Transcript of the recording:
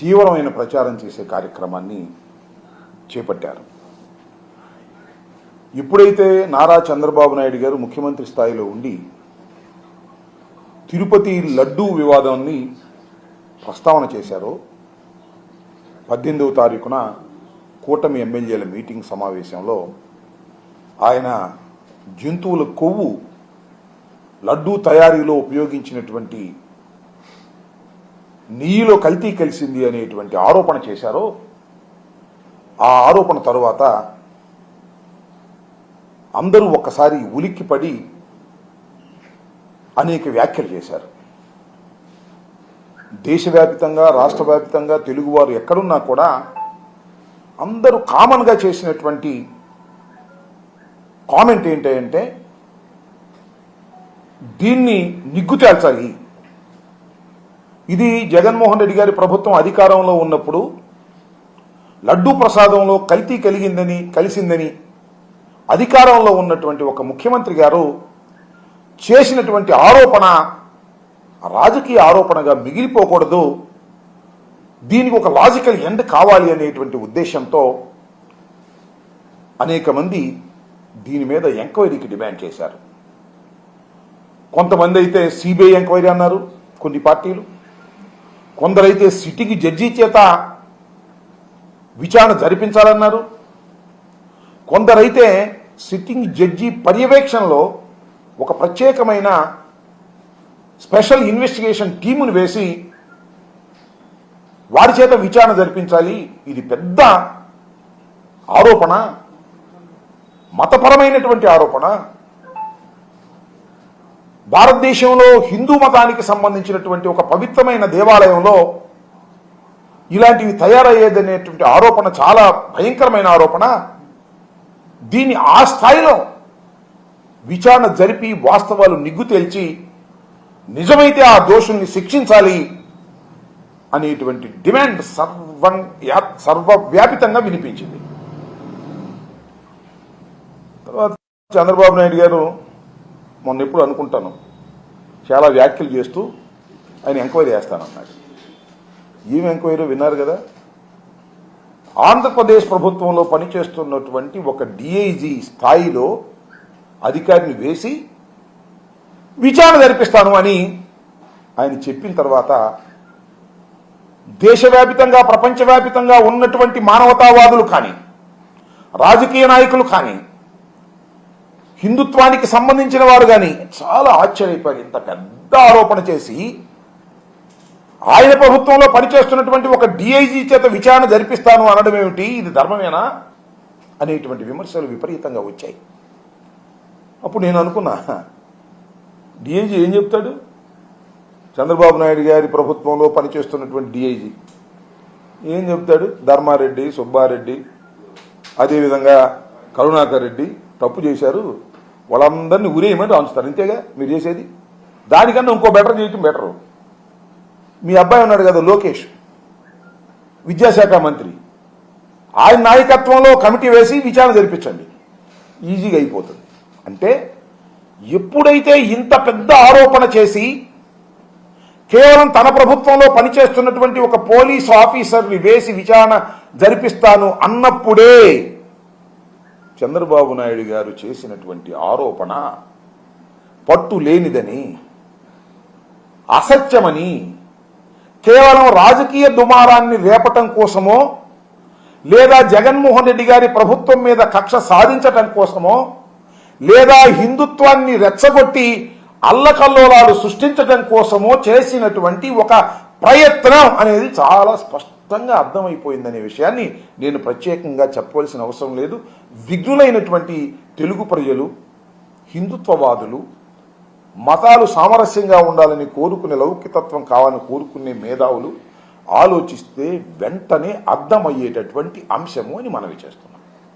తీవ్రమైన ప్రచారం చేసే కార్యక్రమాన్ని చేపట్టారు. ఎప్పుడైతే నారా చంద్రబాబు నాయుడు గారు ముఖ్యమంత్రి స్థాయిలో ఉండి తిరుపతి లడ్డూ వివాదాన్ని ప్రస్తావన చేశారో. పద్దెనిమిదవ తారీఖున కూటమి ఎమ్మెల్యేల మీటింగ్ సమావేశంలో ఆయన జంతువుల కొవ్వు లడ్డూ తయారీలో ఉపయోగించినటువంటి నీలో కల్తీ కలిసింది అనేటువంటి ఆరోపణ చేశారో ఆ ఆరోపణ తరువాత అందరూ ఒక్కసారి ఉలిక్కిపడి అనేక వ్యాఖ్యలు చేశారు. దేశవ్యాప్తంగా రాష్ట్ర వ్యాప్తంగా తెలుగువారు ఎక్కడున్నా కూడా అందరూ కామన్గా చేసినటువంటి కామెంట్ ఏంటంటే దీన్ని నిగ్గు తేల్చాలి ఇది జగన్మోహన్ రెడ్డి గారి ప్రభుత్వం అధికారంలో ఉన్నప్పుడు లడ్డూ ప్రసాదంలో కల్తీ కలిగిందని కలిసిందని అధికారంలో ఉన్నటువంటి ఒక ముఖ్యమంత్రి గారు చేసినటువంటి ఆరోపణ రాజకీయ ఆరోపణగా మిగిలిపోకూడదు. దీనికి ఒక లాజికల్ ఎండ్ కావాలి అనేటువంటి ఉద్దేశంతో అనేక మంది దీని మీద ఎంక్వైరీకి డిమాండ్ చేశారు. కొంతమంది అయితే సిబిఐ ఎంక్వైరీ అన్నారు కొన్ని పార్టీలు. కొందరైతే సిటీకి జడ్జి చేత విచారణ జరిపించాలన్నారు. కొందరైతే సిట్టింగ్ జడ్జి పర్యవేక్షణలో ఒక ప్రత్యేకమైన స్పెషల్ ఇన్వెస్టిగేషన్ టీమును వేసి వారి చేత విచారణ జరిపించాలి. ఇది పెద్ద ఆరోపణ మతపరమైనటువంటి ఆరోపణ. భారతదేశంలో హిందూ మతానికి సంబంధించినటువంటి ఒక పవిత్రమైన దేవాలయంలో ఇలాంటివి తయారయ్యేదనేటువంటి ఆరోపణ చాలా భయంకరమైన ఆరోపణ. దీన్ని ఆ స్థాయిలో విచారణ జరిపి వాస్తవాలు నిగ్గు తేల్చి నిజమైతే ఆ దోషుల్ని శిక్షించాలి అనేటువంటి డిమాండ్ సర్వం సర్వవ్యాపితంగా వినిపించింది. తర్వాత చంద్రబాబు నాయుడు గారు మొన్న ఎప్పుడు అనుకుంటాను. చాలా వ్యాఖ్యలు చేస్తూ ఆయన ఎంక్వైరీ చేస్తానన్నాడు. ఏం ఎంక్వైరీ విన్నారు కదా? ఆంధ్రప్రదేశ్ ప్రభుత్వంలో పనిచేస్తున్నటువంటి ఒక డిఐజీ స్థాయిలో అధికారిని వేసి విచారణ జరిపిస్తాను అని ఆయన చెప్పిన తర్వాత దేశవ్యాపితంగా ప్రపంచవ్యాపితంగా ఉన్నటువంటి మానవతావాదులు కానీ రాజకీయ నాయకులు కానీ హిందుత్వానికి సంబంధించిన వారు కానీ చాలా ఆశ్చర్యపోయారు. ఇంత పెద్ద ఆరోపణ చేసి ఆయన ప్రభుత్వంలో పనిచేస్తున్నటువంటి ఒక డిఐజీ చేత విచారణ జరిపిస్తాను అనడం ఏమిటి? ఇది ధర్మమేనా? అనేటువంటి విమర్శలు విపరీతంగా వచ్చాయి. అప్పుడు నేను అనుకున్నా డిఐజీ ఏం చెప్తాడు? చంద్రబాబు నాయుడు గారి ప్రభుత్వంలో పనిచేస్తున్నటువంటి డిఐజీ ఏం చెప్తాడు? ధర్మారెడ్డి సుబ్బారెడ్డి అదేవిధంగా కరుణాకర్ రెడ్డి తప్పు చేశారు. వాళ్ళందరినీ ఉరేయమని రాంచుతారు అంతేగా మీరు చేసేది? దానికన్నా ఇంకో బెటర్ చేయటం బెటరు మీ అబ్బాయి ఉన్నాడు కదా లోకేష్ విద్యాశాఖ మంత్రి. ఆయన నాయకత్వంలో కమిటీ వేసి విచారణ జరిపించండి. ఈజీగా అయిపోతుంది. అంటే ఎప్పుడైతే ఇంత పెద్ద ఆరోపణ చేసి కేవలం తన ప్రభుత్వంలో పనిచేస్తున్నటువంటి ఒక పోలీసు ఆఫీసర్ని వేసి విచారణ జరిపిస్తాను అన్నప్పుడే చంద్రబాబు నాయుడు గారు చేసినటువంటి ఆరోపణ పట్టు లేనిదని అసత్యమని కేవలం రాజకీయ దుమారాన్ని రేపటం కోసమో లేదా జగన్మోహన్ రెడ్డి గారి ప్రభుత్వం మీద కక్ష సాధించటం కోసమో లేదా హిందుత్వాన్ని రెచ్చగొట్టి అల్లకల్లోలాలు సృష్టించడం కోసమో చేసినటువంటి ఒక ప్రయత్నం అనేది చాలా స్పష్టం. స్పష్టంగా అర్థమైపోయిందనే విషయాన్ని నేను ప్రత్యేకంగా చెప్పవలసిన అవసరం లేదు. విఘ్నులైనటువంటి తెలుగు ప్రజలు హిందుత్వవాదులు మతాలు సామరస్యంగా ఉండాలని కోరుకునే లౌకికతత్వం కావాలని కోరుకునే మేధావులు ఆలోచిస్తే వెంటనే అర్థమయ్యేటటువంటి అంశము అని మనవి చేస్తున్నాం.